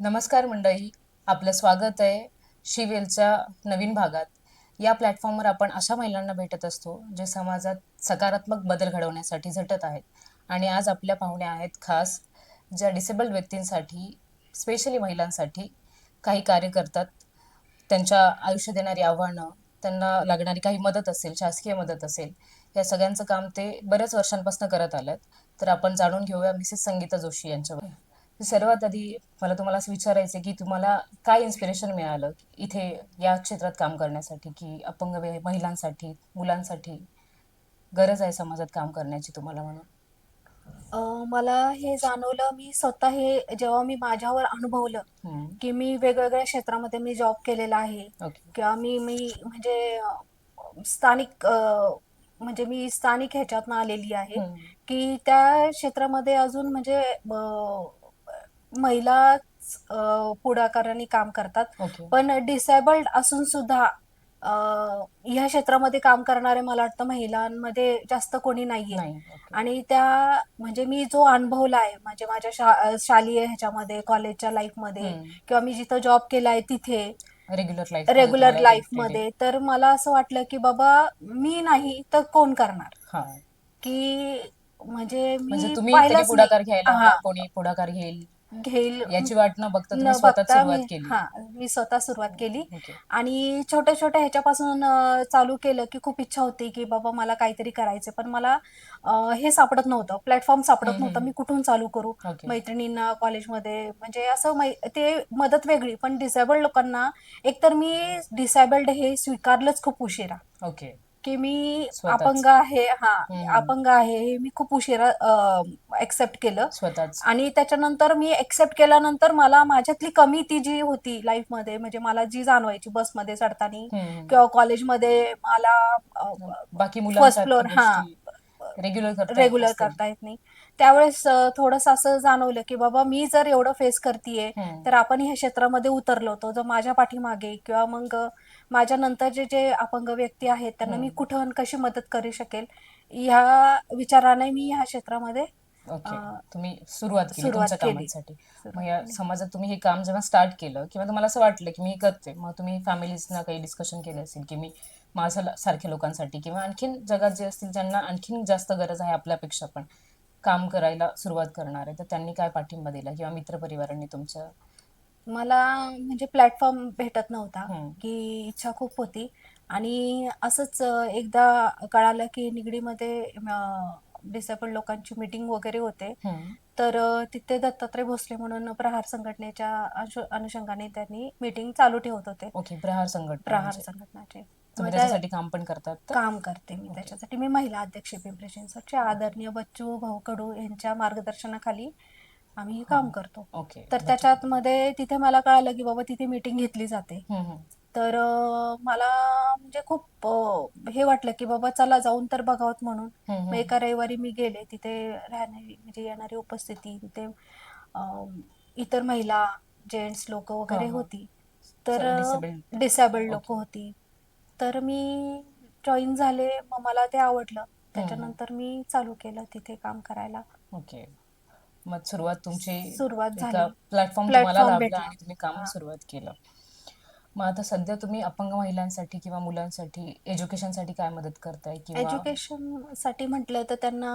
नमस्कार मंडळी आपलं स्वागत आहे शिवेलच्या नवीन भागात. या प्लॅटफॉर्मवर आपण अशा महिलांना भेटत असतो जे समाजात सकारात्मक बदल घडवण्यासाठी झटत आहेत. आणि आज आपल्या पाहुण्या आहेत खास ज्या डिसेबल्ड व्यक्तींसाठी स्पेशली महिलांसाठी काही कार्य करतात. त्यांच्या आयुष्य देणारी आव्हानं त्यांना लागणारी काही मदत असेल शासकीय मदत असेल या सगळ्यांचं काम ते बऱ्याच वर्षांपासून करत आलं तर आपण जाणून घेऊया मिसेस संगीता जोशी यांच्यावर सर्वात आधी मला तुम्हाला असं विचारायचं की तुम्हाला काय इन्स्पिरेशन मिळालं इथे या क्षेत्रात काम करण्यासाठी की अपंग महिलांसाठी मुलांसाठी गरज आहे समाजात काम करण्याची तुम्हाला म्हणून अ, मला हे जाणवलं मी स्वतः हे जेव्हा मी माझ्यावर अनुभवलं. की मी वेगवेगळ्या क्षेत्रामध्ये मी जॉब केलेला आहे ओके किंवा मी मी म्हणजे अ, स्थानिक अ, म्हणजे मी स्थानिक ह्याच्यातनं आलेली आहे. की त्या क्षेत्रामध्ये अजून म्हणजे अ, महिलाच अ, पुढाकाराने काम करतात. ओके. पण डिसेबल्ड असून सुद्धा अ, ह्या क्षेत्रामध्ये काम करणारे मला वाटतं महिलांमध्ये जास्त कोणी नाहीये. नाही ओके. आणि त्या म्हणजे मी जो अनुभवला आहे म्हणजे माझ्या शा शालेय ह्याच्यामध्ये कॉलेजच्या लाईफमध्ये. किंवा मी जिथं जॉब केलाय तिथे रेग्युलर लाईफ रेग्युलर लाईफमध्ये तर मला असं वाटलं की बाबा मी नाही तर कोण करणार? हा. की म्हणजे म्हणजे मी तुम्ही तरी पाहिलंच पुढाकार. घ्यायला हा, हवा, कोणी पुढाकार घेईल? घेईल. याची वाट न बघता न बघता सुरुवात मी केली. हा मी स्वतः सुरुवात केली. ओके. आणि छोट्या छोट्या ह्याच्यापासून अ, चालू केलं की खूप इच्छा होती की बाबा मला काहीतरी करायचं पण मला अ, हे सापडत नव्हतं. प्लॅटफॉर्म सापडत हम्म, नव्हतं. हम्म. मी कुठून चालू करू? ओके. मैत्रिणींना कॉलेजमध्ये. म्हणजे असं मै ते मदत वेगळी पण डिसेबल्ड लोकांना एकतर मी डिसेबल्ड हे स्वीकारलंच खूप उशिरा. ओके. की मी स्वतःच. अपंग आहे. हा हम्म. अपंग आहे हे मी खूप उशिरा एक्सेप्ट केलं स्वतःच आणि त्याच्यानंतर मी एक्सेप्ट केल्यानंतर मला माझ्यातली कमी ती जी होती लाईफमध्ये म्हणजे मला जी जाणवायची बसमध्ये चढताना हम्म. किंवा कॉलेजमध्ये मला बाकी फर्स्ट फ्लोअर हा रेग्युलर करता येत रेग्युलर. करता येत नाही त्यावेळेस थोडंसं असं जाणवलं की बाबा मी जर एवढं फेस करतेय. तर आपण ह्या क्षेत्रामध्ये उतरलो होतो जो माझ्या पाठीमागे किंवा मग माझ्या नंतरचे जे अपंग व्यक्ती आहेत त्यांना मी. कुठं कशी मदत करू शकेल ह्या विचाराने मी ह्या क्षेत्रामध्ये ओके अं, तुम्ही सुरुवात केली सुरुवात तुमच्या केली. कामांसाठी मग या. समाजात तुम्ही हे काम जेव्हा स्टार्ट केलं किंवा तुम्हाला असं वाटलं की मी हे करते मग तुम्ही फॅमिलीजना काही डिस्कशन केलं असेल की मी माझ्या ला- सारख्या लोकांसाठी किंवा आणखीन जगात जे असतील ज्यांना आणखीन जास्त गरज आहे आपल्यापेक्षा पण काम करायला सुरुवात करणार आहे तर त्यांनी काय पाठिंबा दिला किंवा मित्रपरिवारांनी तुमच्या मला म्हणजे प्लॅटफॉर्म भेटत नव्हता हम्म. की इच्छा खूप होती आणि असंच अ, एकदा कळालं की निगडीमध्ये डिसेबल्ड लोकांची मीटिंग वगैरे होते. तर तिथे दत्तात्रय भोसले म्हणून प्रहार संघटनेच्या अनुषंगाने त्यांनी मीटिंग चालू ठेवत होते. ओके प्रहार संघटना प्रहार म्हणजे. संघटनाचे. त्या- त्याच्यासाठी काम पण करतात? काम करते मी त्याच्यासाठी. मी महिला अध्यक्ष पिंपरी चिंचवडचे. आदरणीय बच्चू भाऊ कडू यांच्या मार्गदर्शनाखाली आम्ही हे काम करतो. ओके. तर त्याच्यात मध्ये तिथे मला कळालं की बाबा तिथे मीटिंग घेतली जाते. तर मला म्हणजे खूप हे वाटलं की बाबा चला जाऊन तर बघावत म्हणून मग. एका रविवारी मी गेले तिथे राहणारी म्हणजे येणारी उपस्थिती तिथे इतर महिला जेंट्स लोक वगैरे. होती तर. डिसेबल्ड लोक. होती तर मी जॉईन झाले मग मला ते आवडलं त्याच्यानंतर मी चालू केलं तिथे काम करायला ओके मग सुरुवात तुमची सुरुवात झाली. प्लॅटफॉर्म तुम्हाला लाभला. आणि तुम्ही काम. सुरुवात केलं मग आता सध्या तुम्ही अपंग महिलांसाठी किंवा मुलांसाठी एज्युकेशनसाठी काय मदत करताय किंवा एज्युकेशनसाठी म्हटलं तर त्यांना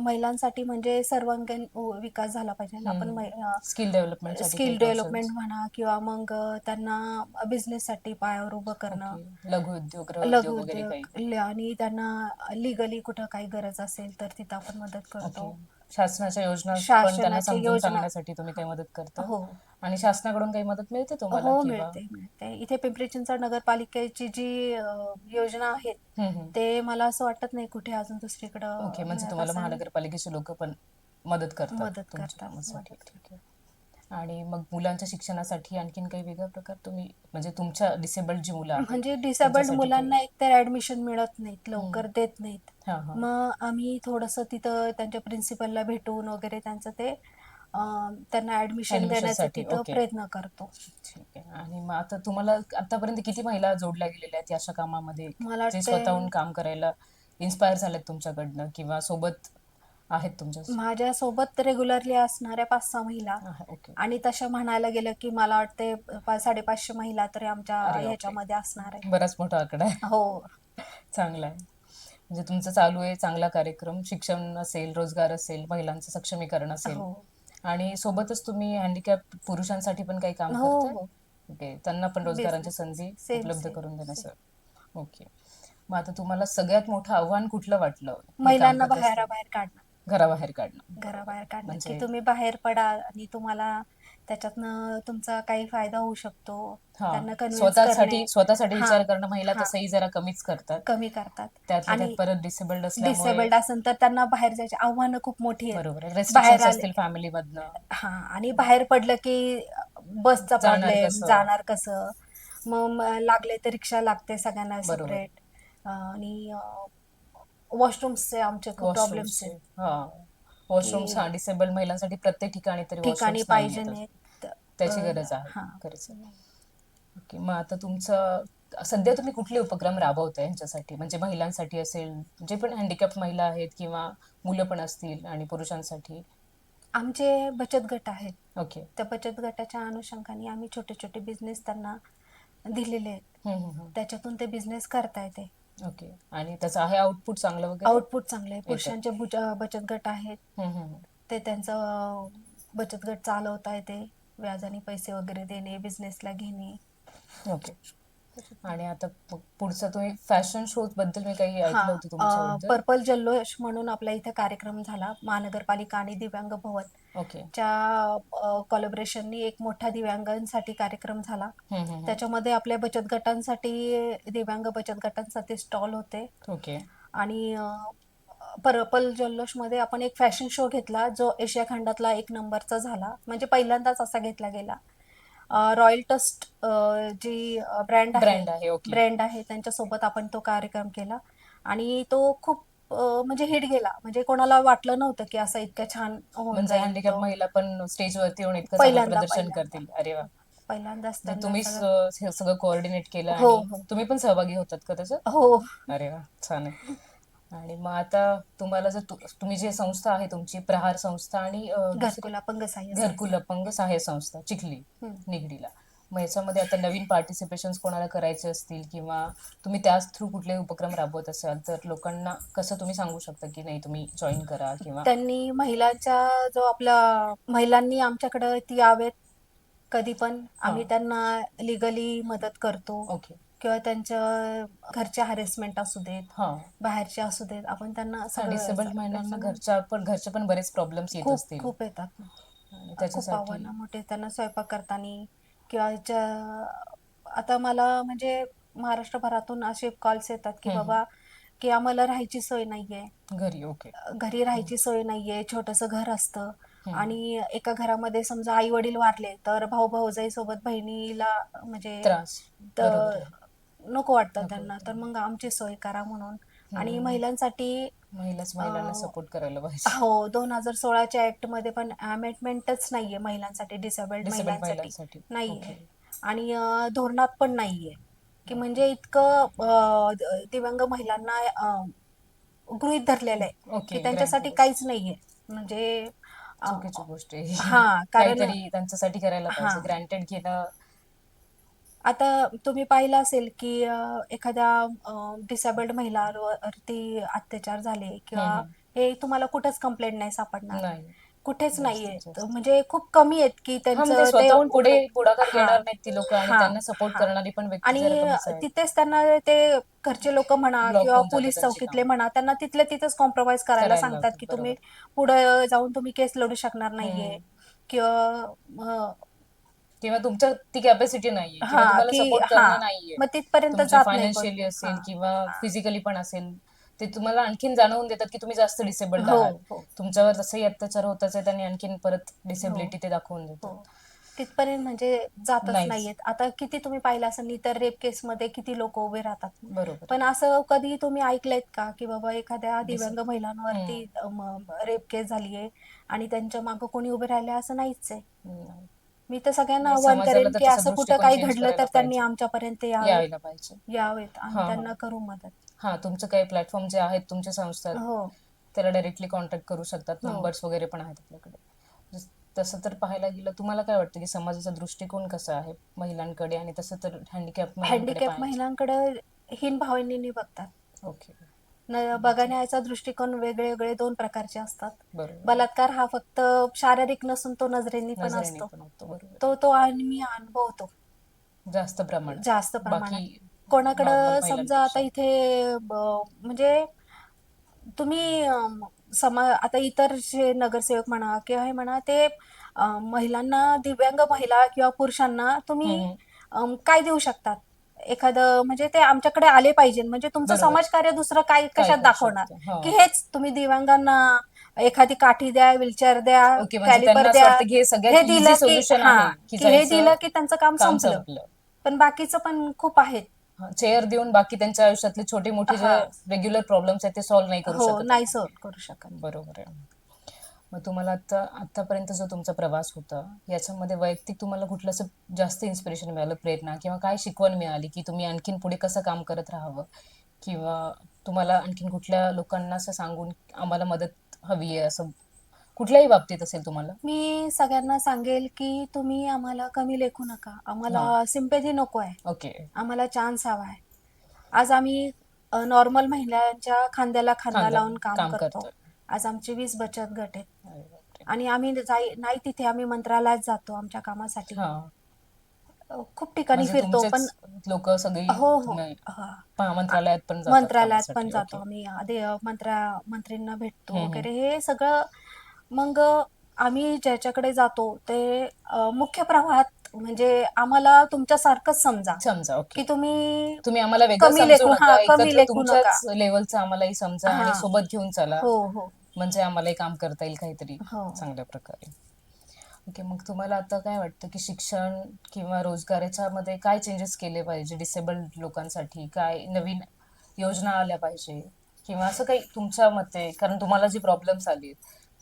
महिलांसाठी म्हणजे सर्वांगीण विकास झाला पाहिजे आपण स्किल डेव्हलपमेंट स्किल डेव्हलपमेंट म्हणा किंवा मग अ, त्यांना बिझनेस साठी पायावर उभं करणं. लघु उद्योग लघु उद्योग वगैरे काही? उद्योग ल- आणि त्यांना लिगली कुठं काही गरज असेल तर तिथं आपण मदत करतो. ओके शासनाच्या योजना पण शासनाच्या त्यांना समजून योजना. सांगण्यासाठी तुम्ही काही मदत करता हो आणि शासनाकडून काही मदत मिळते तुम्हाला हो किंवा मिळते मिळते इथे पिंपरी चिंचवड नगरपालिकेची जी अ, योजना आहेत हम्म, हम्म. ते मला असं वाटत नाही कुठे अजून दुसरीकडं ओके म्हणजे तुम्हाला असेल. महानगरपालिकेचे लोक पण मदत करतात मदत तुमच्या करतात, ठीक आहे. आणि मग मुलांच्या शिक्षणासाठी आणखीन काही वेगळा प्रकार तुम्ही म्हणजे तुमच्या डिसेबल्ड जी मुलं आहेत म्हणजे डिसेबल्ड त्यांच्यासाठी मुलांना काही- एकतर ऍडमिशन मिळत नाहीत लवकर देत नाहीत. हा हा. मग आम्ही थोडस तिथं त्यांच्या प्रिन्सिपलला भेटून वगैरे त्यांचं ते अं, त्यांना ऍडमिशन Admission देण्याचा साठी, तिथं ओके. प्रयत्न करतो. ठीक आहे. आणि मग आता तुम्हाला आतापर्यंत किती महिला जोडल्या गेलेल्या आहेत या अशा कामामध्ये? मला जे स्वतःहून काम करायला इन्स्पायर झालेत तुमच्याकडनं किंवा सोबत आहेत तुमच्या माझ्या सोबत रेग्युलरली असणाऱ्या पाच सहा महिला. ओके. आणि तसं म्हणायला गेलं की मला वाटते पा- साडेपाचशे महिला तरी आमच्या अरे बापरे. ह्याच्यामध्ये असणार आहे बराच मोठा आकडा आहे. हो. चांगला आहे. म्हणजे तुमचं चालू आहे चांगला कार्यक्रम. शिक्षण असेल रोजगार असेल महिलांचं सक्षमीकरण असेल. हो. आणि सोबतच तुम्ही हँडिकॅप पुरुषांसाठी पण काही काम हो करताय? हो. ओके. त्यांना पण रोजगारांच्या संधी Same, उपलब्ध same, करून देण्याचं. ओके. मग आता तुम्हाला सगळ्यात मोठं आव्हान कुठलं वाटलं? हे काम महिलांना करत असताना? बाहेराबाहेर काढणं. घराबाहेर काढणं. घराबाहेर काढणं म्हणजे- की तुम्ही बाहेर पडा आणि तुम्हाला त्याच्यातनं तुमचा काही फायदा होऊ शकतो. हा. त्यांना convince स्वतःसाठी करणे. स्वतःसाठी हा, विचार करणं महिला हा. तसंही जरा कमीच करतात. कमी करतात. त्यातल्या आणि त्यात परत डिसेबल्ड असल्यामुळे डिसेबल्ड असेल तर त्यांना बाहेर जायची आव्हानं खूप मोठी आहेत. बरोबर. बाहेर रेस्ट्रिक्शन आले- असतील फॅमिली मधनं. हा. आणि बाहेर पडलं की बसचा जाणार प्रॉब्लेम कसं? जाणार कसं? मग म- लागले तर रिक्षा लागते सगळ्यांना बरोबर. सेपरेट आणि वॉशरूमचे आमचे प्रॉब्लेम्स आहेत हा. वॉशरूम्स हा. डिसेबल महिलांसाठी प्रत्येक ठिकाणी तरी ठिकाणी washrooms पाहिजे. नाहीत. त्याची गरज आहे. हा. खरंच. ओके मग आता तुमचं सध्या तुम्ही कुठले उपक्रम राबवताय ह्यांच्यासाठी म्हणजे महिलांसाठी असेल जे पण हँडिकॅप महिला आहेत किंवा मुलं पण असतील आणि पुरुषांसाठी? आमचे बचत गट आहेत. ओके. त्या बचत गटाच्या अनुषंगाने आम्ही छोटे छोटे बिझनेस त्यांना दिलेले आहेत. हम्म, हम्म, हम्म. त्याच्यातून ते बिझनेस करता येते ओके. आणि त्याचं आहे आउटपुट चांगलं वगैरे? आउटपुट चांगले आहे. पुरुषांचे बचत गट आहेत. हम्म, हम्म, हम्म. ते त्यांचं बचत गट चालवता येते व्याजाने पैसे वगैरे देणे बिझनेसला घेणे. ओके. आणि आता पु- पुढचं तुम्ही फॅशन शोजबद्दल मी काही ऐकलं होतं तुमच्याबद्दल. पर्पल जल्लोष म्हणून आपल्या इथे कार्यक्रम झाला. महानगरपालिका आणि दिव्यांग भवन. ओके च्या कोलॅबरेशननी एक मोठा दिव्यांगांसाठी कार्यक्रम झाला. हम्म, हम्म, हम्म. त्याच्यामध्ये आपल्या बचत गटांसाठी दिव्यांग बचत गटांसाठी स्टॉल होते. ओके आणि अं, पर्पल जल्लोषमध्ये आपण एक फॅशन शो घेतला जो एशिया खंडातला एक नंबरचा झाला. म्हणजे पहिल्यांदाच असा घेतला गेला. रॉयल टस्ट जी ब्रँड ब्रँड आहे आहे ओके ब्रँड आहे त्यांच्यासोबत आपण तो कार्यक्रम केला. आणि तो खूप म्हणजे हिट गेला म्हणजे कोणाला वाटलं नव्हतं की असं इतकं छान होऊन म्हणजे जाईल हँडिकॅप तो. महिला पण स्टेजवरती येऊन इतकं चांगलं पहिल्यांदा- प्रदर्शन पहिल्यांदा. करतील अरे वा पहिल्यांदाच म्हणजे त्यांना तुम्हीच सगळं- हे सगळं कोऑर्डिनेट केलं हो, आणि हो. तुम्ही पण सहभागी होतात का त्याच्यात हो अरे वा छान आहे आणि मग आता तुम्हाला जर तु- तुम्ही जी संस्था आहे तुमची प्रहार संस्था आणि अं, दुसरी- घरकुल अपंग सहाय्य घरकुल अपंग सहाय्य संस्था चिखली हम्म. निगडीला मग याच्यामध्ये आता नवीन पार्टिसिपेशन कोणाला करायचे असतील किंवा तुम्ही त्याच थ्रू कुठले उपक्रम राबवत असाल तर लोकांना कसं तुम्ही सांगू शकता की नाही तुम्ही जॉईन करा किंवा? त्यांनी महिलांच्या जो आपला महिलांनी आमच्याकडे ती यावेत कधी पण. आम्ही. त्यांना लिगली मदत करतो. ओके किंवा त्यांच्या घरच्या हॅरेसमेंट असू देत हा. बाहेरचे असू देत. आपण त्यांना असं- महिलांना घरच्या पण घरचे पण बरेच प्रॉब्लेम्स येत असतील. खूप येतात त्याच्यासाठी आव्हानं. मोठे त्यांना स्वयंपाक करताना किंवा ज्या- आता मला म्हणजे महाराष्ट्रभरातून असे कॉल्स येतात की हम्म. बाबा की आम्हाला राहायची सोय नाहीये घरी ओके घरी राहायची सोय नाहीये छोटस घर असतं हम्म. आणि एका घरामध्ये समजा आई वडील वारले तर भाऊ भाऊजाई सोबत बहिणीला म्हणजे त्रास तर बरोबर आहे. नको वाटतं नको त्यांना वाटतं. तर मग आमची सोय करा म्हणून आणि हम्म. महिलांसाठी महिलाच महिलांना सपोर्ट करायला पाहिजे. हो दोन हजार सोळाच्या ऍक्टमध्ये पण अमेंडमेंटच नाहीये महिलांसाठी डिसेबल्ड महिलांसाठी. महिलांसाठी. नाहीये. आणि अं, धोरणात पण नाहीये. की म्हणजे इतकं अं, द- दिव्यांग महिलांना अं, गृहीत धरलेलं आहे. की त्यांच्यासाठी. काहीच नाहीये. म्हणजे अं, चुकीची गोष्ट आहे. हा कारण काहीतरी त्यांच्यासाठी करायला पाहिजे. ग्रँटेड घेणं आता तुम्ही पाहिलं असेल की अं, एखाद्या डिसेबल्ड महिलावरती अत्याचार झाले किंवा हम्म. हे तुम्हाला कुठेच कंप्लेंट नाही सापडणार नाही कुठेच नाहीये म्हणजे खूप कमी आहेत की हा त्यांचं म्हणजे ते स्वतःहून पुढे पुढाकार हा. घेणार नाहीत ती लोक आणि हा. त्यांना सपोर्ट हा. करणारी पण व्यक्ती आणि जरा कमीच आहे. तिथेच त्यांना ते घरचे लोक म्हणा Block किंवा होऊन जातं पोलीस त्यांची चौकीतले कामं. म्हणा त्यांना तिथल्या तिथेच कॉम्प्रोमाइज करायला करायला सांगतात की तुम्ही पुढे जाऊन तुम्ही केस लढू शकणार नाहीये हम्म. किंवा अं, किंवा तुमच्या ती कॅपॅसिटी नाहीये किंवा हा, तुम्हाला की- सपोर्ट हा. करणं नाहीये मग तिथपर्यंत तुमच्या जात नाही फायनान्शियली. असेल हा. किंवा हा. फिजिकली पण असेल ते तुम्हाला आणखीन जाणवून देतात की तुम्ही जास्त डिसेबल्ड हो आहात हो तुमच्यावर तसंही अत्याचार होतच आहेत आणि आणखीन परत डिसेबिलिटी ते दाखवून हो देतात तिथपर्यंत म्हणजे जातच नाहीच. नाहीयेत आता किती तुम्ही पाहिलं असेल नाही तर रेप केसमध्ये किती लोक उभे राहतात बरोबर पण असं कधी तुम्ही ऐकलंयत का की बाबा एखाद्या दिव्यांग महिलांवरती रेप केस झालीये आणि त्यांच्या मागं कोणी उभे राहिले असं नाहीच आहे. मी तर सगळ्यांना नाही, आव्हान समाजाला करेन तर की असं कुठं दृष्टिकोन काही घडलं तर त्यांनी पाहिजे. आमच्यापर्यंत यावे यायला पाहिजे. यावेत हा, आम्ही हा. त्यांना करू मदत. हा तुमचं काही प्लॅटफॉर्म जे आहेत तुमच्या संस्था हो. त्याला डायरेक्टली कॉन्टॅक्ट करू शकतात. हो. नंबर्स वगैरे पण आहेत आपल्याकडे. जस- तसं तर पाहायला गेलं तुम्हाला काय वाटतं की समाजाचा दृष्टिकोन कसा आहे महिलांकडे? आणि तसं तर हँडिकॅप हँडिकॅप महिलांकडे हीन भावनेने बघतात. ओके न बघण्याचा दृष्टिकोन वेगळे वेगळे दोन प्रकारचे असतात. बरोबर. बलात्कार हा फक्त शारीरिक नसून तो नजरेने पण नजरेने असतो. पण होतो बरोबर. तो तो आणि मी अनुभवतो. जास्त प्रमाणात. जास्त प्रमाणात. बाकी कोणाकडं समजा आता महिलांपेक्षा. इथे ब- म्हणजे तुम्ही अम, समा आता इतर जे नगरसेवक म्हणा किंवा हे म्हणा ते अम, महिलांना दिव्यांग महिला किंवा पुरुषांना तुम्ही हम्म. अम, काय देऊ शकतात? एखादं म्हणजे ते आमच्याकडे आले पाहिजे. म्हणजे तुमचं बरोबर. समाजकार्य दुसरं काय कशात दाखवणार? हो. की हेच तुम्ही दिव्यांगांना एखादी काठी द्या व्हीलचेअर द्या ओके, म्हणजे त्यांना कॅलिपर असं द्या. वाटतं की हे हे दिलं की हा आहे, की की हे जायचं, दिलं की त्यांचं काम काम संपलं. संपलं. पण बाकीचं पण खूप आहेत चेअर देऊन बाकी त्यांच्या आयुष्यातले छोटे मोठे जे हा. रेग्युलर प्रॉब्लेम्स आहेत ते सॉल्व्ह नाही करू हो शकत. नाही सॉल्व करू शकत. बरोबर आहे. मग तुम्हाला आता आतापर्यंत जो तुमचा प्रवास होता याच्यामध्ये वैयक्तिक तुम्हाला कुठलं असं जास्त इन्स्पिरेशन मिळालं प्रेरणा किंवा काय शिकवण मिळाली की तुम्ही आणखीन पुढे कसं काम करत राहावं? किंवा तुम्हाला आणखीन कुठल्या लोकांना असं सांगून आम्हाला मदत हवी आहे असं कुठल्याही बाबतीत असेल तुम्हाला? मी सगळ्यांना सांगेल की तुम्ही आम्हाला कमी लेखू नका. आम्हाला सिम्पॅथी नको आहे. ओके. आम्हाला चान्स हवा आहे. आज आम्ही नॉर्मल महिलांच्या खांद्याला खांदा लावून काम करतो. आज आमचे वीस बचत गट आहेत अरे बापरे. आणि आम्ही जाई नाही तिथे आम्ही मंत्रालयात जातो आमच्या कामासाठी हा अ, खूप ठिकाणी म्हणजे फिरतो पण लोक सगळी हो हो नाही, हा. मंत्रालयात पण जातात मंत्रालयात पण कामासाठी. जातो. आम्ही आधी अ, मंत्रा मंत्रींना भेटतो हम्म. वगैरे हे सगळं मग आम्ही ज्याच्याकडे जातो ते अ, मुख्य प्रवाहात म्हणजे आम्हाला तुमच्यासारखंच समजा. समजा ओके की तुम्ही तुम्ही आम्हाला वेगळं कमी समजू लेखू- नका. हा, कमी एकत्र लेखू तुमच्याच लेवलचं आम्हालाही समजा आणि हा. सोबत घेऊन चला. हो हो. म्हणजे आम्हालाही काम करता येईल काहीतरी हो. चांगल्या प्रकारे. ओके मग तुम्हाला आता काय वाटतं की शिक्षण किंवा रोजगाराच्या मध्ये काय चेंजेस केले पाहिजे? डिसेबल्ड लोकांसाठी काय नवीन योजना आल्या पाहिजे? किंवा असं काही तुमच्या मते कारण तुम्हाला जी प्रॉब्लेम्स आली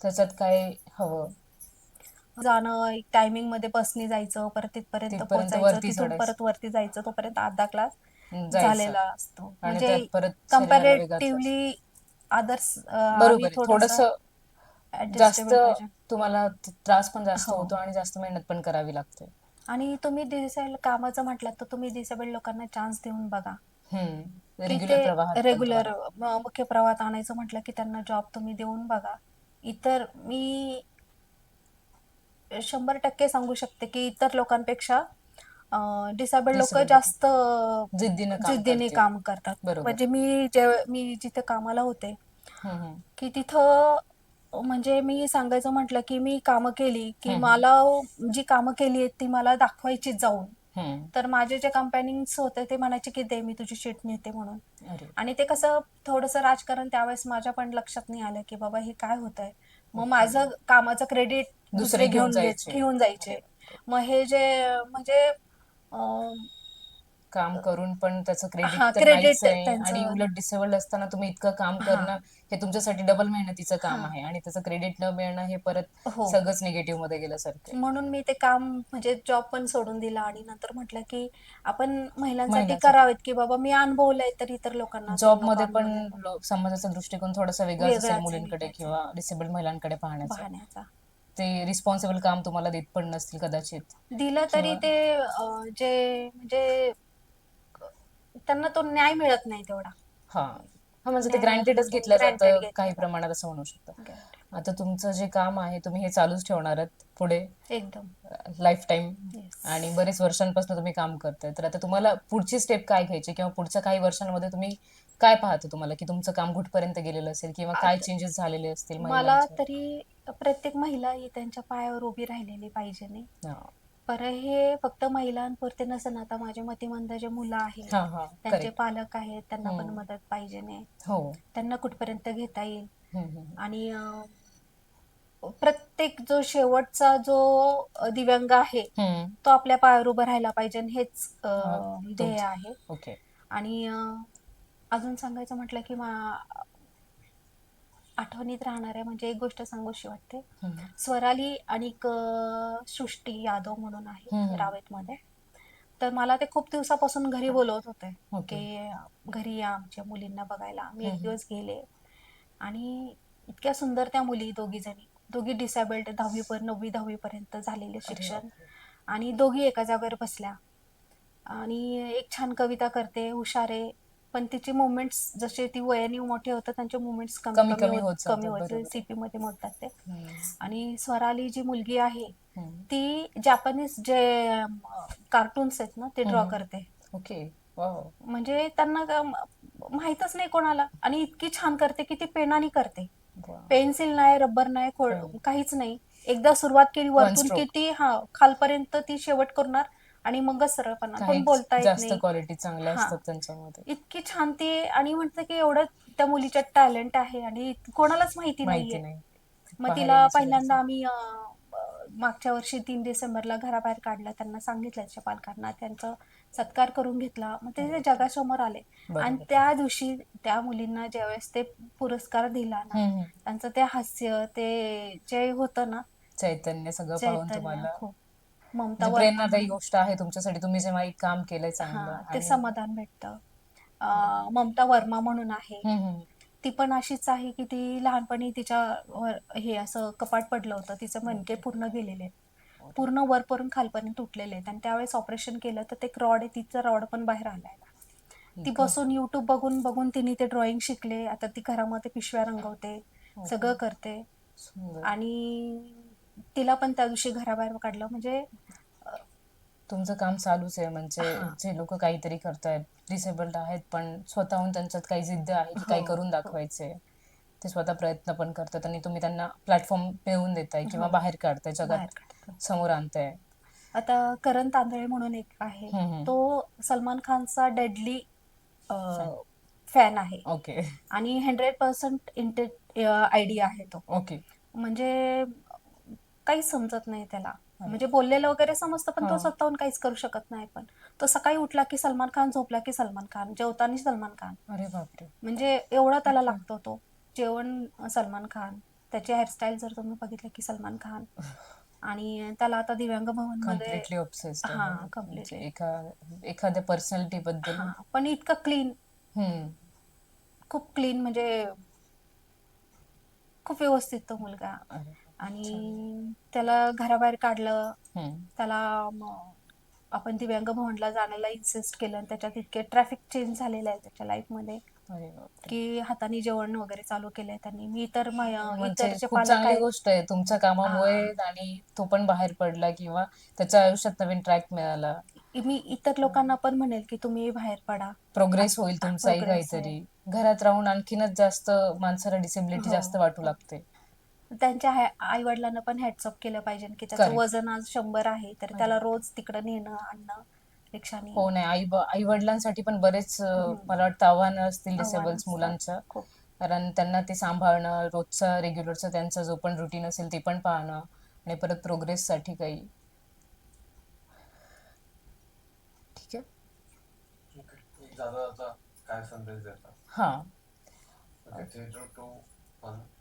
त्याच्यात काय हवं? जाणं एक टायमिंगमध्ये बसने जायचं परत तिथपर्यंत तिथपर्यंत पोहोचायचं वरती तिथून चढायचं. परत वरती जायचं तोपर्यंत अर्धा क्लास. झालेला असतो आणि म्हणजे त्यात परत शरीराला वेगळाच कम्पॅरेटिव्हली अदर्स बरोबर आहे. थोडस जास्त तुम्हाला त- त्रास पण जास्त हो. होतो आणि जास्त मेहनत पण करावी लागते आणि तुम्ही डिसेबल कामाचं म्हटलं तर तुम्ही डिसेबल लोकांना चान्स देऊन बघा रेग्युलर मुख्य प्रवाहात आणायचं म्हटलं की त्यांना जॉब तुम्ही देऊन बघा इतर मी शंभर टक्के सांगू शकते की इतर लोकांपेक्षा डिसेबल्ड लोक Disabled. जास्त जिद्दीनं काम जिद्दीने करतील. काम करतात बरोबर. म्हणजे मी जे मी जिथे कामाला होते हम्म, हम्म. की तिथं म्हणजे मी सांगायचं म्हटलं की मी कामं केली की हम्म. मला जी कामं केली आहेत ती मला दाखवायची जाऊन हम्म. तर माझे जे कंपॅनिंग्स होते ते म्हणायचे की दे मी तुझी शीट नेते म्हणून अरे आणि ते कसं थोडंसं राजकारण त्यावेळेस माझ्या पण लक्षात नाही आलं की बाबा हे काय होत आहे मग माझं कामाचं क्रेडिट दुसरे घेऊन घेऊन जायचे. घेऊन जायचे मग हे जे म्हणजे काम करून पण त्याचं क्रेडिट हा, त्यांचं- आणि उलट डिसेबल्ड असताना तुम्ही इतकं काम करणं हे तुमच्यासाठी डबल मेहनतीचं काम हा. आहे आणि त्याचं क्रेडिट न मिळणं हे परत हो. सगळंच निगेटिव्हमध्ये गेल्यासारखं आहे. म्हणून मी ते काम म्हणजे जॉब पण सोडून दिला आणि नंतर म्हटलं की आपण महिलांसाठी. करावेत की बाबा मी अनुभवलंय तर इतर लोकांना जॉबमध्ये पण समाजाचा दृष्टिकोन थोडासा असेल आहे, मुलींकडे. किंवा डिसेबल्ड महिलांकडे पाहण्याचा ते रिस्पॉन्सिबल काम तुम्हाला देत पण नसतील कदाचित. दिलं तरी ते अं, जे म्हणजे त्यांना तो न्याय मिळत नाही तेवढा. हा. हा म्हणजे ते नाही, ग्रँटेडच घेतलं granted जातं घेतलं काही जातं. प्रमाणात असं म्हणू शकता. आता तुमचं जे काम आहे तुम्ही हे चालूच ठेवणार आहात पुढे. एकदम. Life time Yes. आणि बरेच वर्षांपासून तुम्ही काम करताय. तर आता तुम्हाला पुढची स्टेप काय घ्यायची? किंवा पुढच्या काही वर्षांमध्ये तुम्ही काय पाहता तुम्हाला? की तुमचं काम कुठपर्यंत गेलेलं असेल? किंवा काय आता- चेंजेस झालेले असतील मला महिलांच्या? तरी प्रत्येक महिला ही त्यांच्या पायावर उभी राहिलेली पाहिजे नाही हा. पर हे फक्त महिलांपुरते नसेल आता माझ्या मतिमंद जे मुलं आहेत हा हा त्यांचे पालक आहेत त्यांना पण हम्म. मदत पाहिजे नाही हो त्यांना कुठपर्यंत घेता येईल. आणि प्रत्येक जो शेवटचा जो दिव्यांग आहे. तो आपल्या पायावर उभं राहायला पाहिजे हेच हा, ध्येय. आहे आणि अजून सांगायचं म्हटलं की आठवणीत राहणाऱ्या म्हणजे एक गोष्ट सांगूशी वाटते. स्वराली आणि सृष्टी यादव म्हणून आहे हम्म. रावेतमध्ये तर मला ते खूप दिवसापासून घरी बोलवत होते. की घरी या आमच्या मुलींना बघायला मी एक. दिवस गेले आणि इतक्या सुंदर त्या मुली दोघी जणी दोघी डिसेबल्ड दहावी पर नववी दहावी पर्यंत झालेले शिक्षण. आणि दोघी एका जागेवर बसल्या आणि एक छान कविता करते हुशार आहे पण तिचे मुवमेंट्स जसे ती वयाने मोठे होतात त्यांचे मुवमेंट्स कमी कमी- होत जातात, कमी होते बरोबर. सीपी मध्ये मोडतात ते. आणि स्वराली जी मुलगी आहे. ती जॅपनीज जे कार्टून्स आहेत ना ते ड्रॉ हम्म. करते ओके वाव म्हणजे त्यांना का- म- माहीतच नाही कोणाला आणि इतकी छान करते की ती पेनाने करते. पेन्सिल नाही रबर नाही खोड हम्म. काहीच नाही एकदा सुरुवात केली वरतून stroke. की ती हा खालपर्यंत ती शेवट करणार आणि मगच सरळ करणार पण बोलता येत जास्त नाही. क्वालिटी चांगल्या हा. असतात त्यांच्यामध्ये. इतकी छान ती आणि म्हणते की एवढं त्या मुलीच्यात टॅलेंट आहे आणि कोणालाच माहिती माहिती नाहीये. नाही. मग तिला पहिल्यांदा आम्ही अं, अं, मागच्या वर्षी तीन डिसेंबरला घराबाहेर काढलं. त्यांना सांगितलं त्याच्या पालकांना त्यांचा सत्कार करून घेतला. मग ते जगासमोर आले. आणि. त्या दिवशी त्या मुलींना ज्यावेळेस ते पुरस्कार दिला ना हम्म, हम्म. त्यांचं ते हास्य ते जे होतं ना चैतन्य सगळं पाहून चैतन्य तुम्हाला खूप. ममता म्हणजे प्रेरणादायी गोष्ट आहे तुमच्यासाठी. तुम्ही जेव्हा एक काम केलंय चांगलं हा ते आणि- समाधान भेटतं. अं, ममता वर्मा म्हणून आहे. हम्म, हम्म. ती पण अशीच आहे की ती लहानपणी तिच्यावर हे असं कपाट पडलं होतं. तिचं मणके पूर्ण गेलेले आहेत. पूर्ण वरपर्यंत खालपर्यंत तुटलेले आहेत. आणि त्यावेळेस ऑपरेशन केलं तर ते रॉड आहे. तिचं रॉड पण बाहेर आलाय ती बसून युट्यूब बघून बघून तिने ते ड्रॉइंग शिकले. आता ती घरामध्ये पिशव्या रंगवते सगळं करते. सुंदर. आणि तिला पण त्या दिवशी घराबाहेर काढलं. म्हणजे तुमचं काम चालूच आहे म्हणजे. जे लोक काहीतरी करतायत डिसेबल्ड आहेत पण स्वतःहून त्यांच्यात काही जिद्द आहे की काही हो, करून. दाखवायचे ते स्वतः प्रयत्न पण करतात आणि तुम्ही त्यांना प्लॅटफॉर्म मिळवून देताय किंवा हो. बाहेर काढताय बाहेर जगात. समोर आणताय आता करण तांदळे म्हणून एक आहे. तो सलमान खानचा डेडली. फॅन आहे ओके आणि हंड्रेड पर्सेंट इंटे आयडिया आहे तो ओके म्हणजे काहीच समजत नाही त्याला म्हणजे बोललेलं वगैरे समजतं पण तो. स्वतःहून काहीच करू शकत नाही पण. तो सकाळी उठला की सलमान खान झोपला की सलमान खान जेवताना सलमान खान. अरे बापरे. म्हणजे एवढा त्याला लागतो तो. जेवण सलमान खान. त्याची हेअरस्टाईल जर तुम्ही बघितलं की सलमान खान. आणि त्याला आता दिव्यांग भवनमध्ये कम्प्लिटली हा, completely. म्हणजे एखाद्या पर्सनॅलिटी बद्दल. पण इतकं क्लीन खूप क्लीन म्हणजे खूप व्यवस्थित तो मुलगा. आणि त्याला घराबाहेर काढलं. त्याला म- आपण दिव्यांग भवनला जाण्याला इन्सिस्ट केलं आणि त्याच्यात इतके ट्रॅफिक चेंज झालेलं आहे त्याच्या लाईफमध्ये अरे बापरे. की हाताने जेवण वगैरे चालू केलंय त्यांनी. मी तर म- म्हणजे खूप पालक चांगली गोष्ट आहे. तुमच्या कामामुळे आणि तो पण बाहेर पडला किंवा त्याच्या आयुष्यात नवीन ट्रॅक मिळाला. मी इतर लोकांना पण म्हणेल की तुम्ही बाहेर पडा. प्रोग्रेस होईल तुमचाही progress काहीतरी. घरात राहून आणखीनच जास्त माणसाला डिसेबिलिटी हो, जास्त वाटू. लागते. त्यांच्या आई वडिलांना पण हॅट्सअप केलं पाहिजे की त्याचं Correct. वजन आज शंभर आहे तर त्याला रोज तिकडं नेणं आणणं रिक्षाने. हो नाही आई आई वडिलांसाठी पण बरेच अं, हम्म. मला वाटतं आव्हानं असतील आव्हानं डिसेबल्स असतात. खूप. कारण त्यांना ते सांभाळणं रोजचा रेग्युलरचा त्यांचा जो पण रुटीन असेल ते पण पाहणं आणि परत प्रोग्रेस साठी काही. ठीक आहे? काय संदेश हा. Okay three two two one start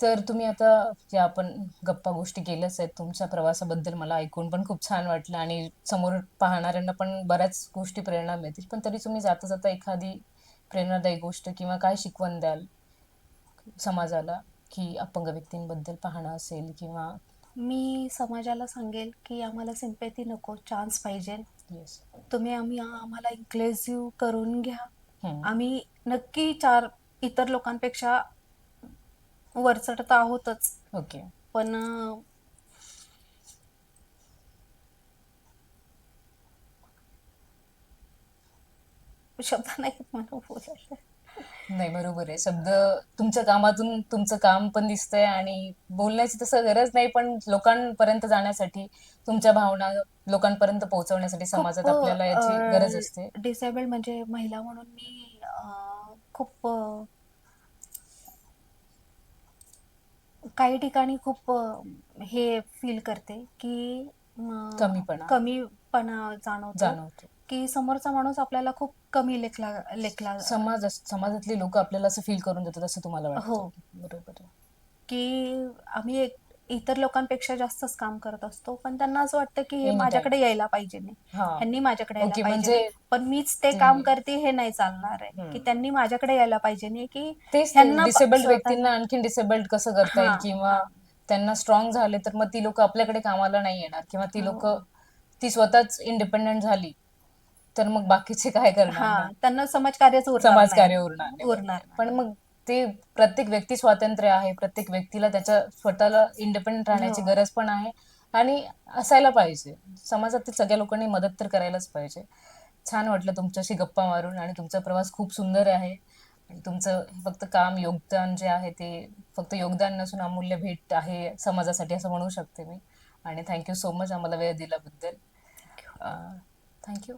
तर तुम्ही आता ज्या आपण गप्पा गोष्टी केल्याच आहेत तुमच्या प्रवासाबद्दल मला ऐकून पण खूप छान वाटलं आणि समोर पाहणाऱ्यांना पण बऱ्याच गोष्टी प्रेरणा मिळतील. पण तरी तुम्ही जाता जाता एखादी प्रेरणादायी गोष्ट किंवा काय शिकवण द्याल समाजाला की अपंग व्यक्तींबद्दल पाहणं असेल किंवा मी समाजाला सांगेल की आम्हाला सिम्पॅथी नको चान्स पाहिजे. येस तुम्ही आम्ही आम्हाला इन्क्लुझिव्ह करून घ्या. आम्ही नक्की चार इतर लोकांपेक्षा वरचढ तर आहोतच. ओके. पण शब्द नाही मला बोलायला. नाही बरोबर आहे. शब्द तुमच्या कामातून तुमचं काम पण दिसतंय आणि बोलण्याची तसं गरज नाही पण लोकांपर्यंत जाण्यासाठी तुमच्या भावना लोकांपर्यंत पोहोचवण्यासाठी समाजात आपल्याला याची गरज असते. डिसेबल्ड म्हणजे महिला म्हणून मी खूप अं, काही ठिकाणी खूप हे फील करते की कमीपणा. कमीपणा जाणवतो जाणवतो की समोरचा माणूस आपल्याला खूप कमी लेखला लेखला समाज समाजातली लोक आपल्याला असं फील करून देतात असं तुम्हाला हो. बरोबर की आम्ही एक इतर लोकांपेक्षा जास्तच काम करत असतो पण त्यांना असं वाटतं की हे. माझ्याकडे यायला पाहिजे नाही हा ह्यांनी माझ्याकडे यायला पाहिजे म्हणजे नाही. पण मीच ते काम करते हे नाही चालणार आहे. की त्यांनी माझ्याकडे यायला पाहिजे नाही की तेच ह्यांना डिसेबल्ड स्वतः- व्यक्तींना आणखीन डिसेबल्ड कसं करता येईल हा, किंवा. त्यांना स्ट्रॉंग झाले तर मग ती लोक आपल्याकडे कामाला नाही येणार किंवा ती हो. लोक ती स्वतःच इंडिपेंडेंट झाली तर मग बाकीचे काय करणार हा? त्यांना समाजकार्यच उरणार समाजकार्य. उरणार नाही. उरणार नाही. पण मग ते प्रत्येक व्यक्ती स्वातंत्र्य आहे प्रत्येक व्यक्तीला त्याच्या स्वतःला इंडिपेंडेंट राहण्याची हो. गरज पण आहे आणि असायला पाहिजे. समाजातील सगळ्या लोकांनी मदत तर करायलाच पाहिजे. छान वाटलं तुमच्याशी गप्पा मारून आणि तुमचा प्रवास खूप सुंदर आहे. आणि तुमचं फक्त काम योगदान जे आहे ते फक्त योगदान नसून अमूल्य भेट आहे समाजासाठी असं म्हणू शकते मी. आणि थँक्यू सो मच आम्हाला वेळ दिल्याबद्दल. थँक्यू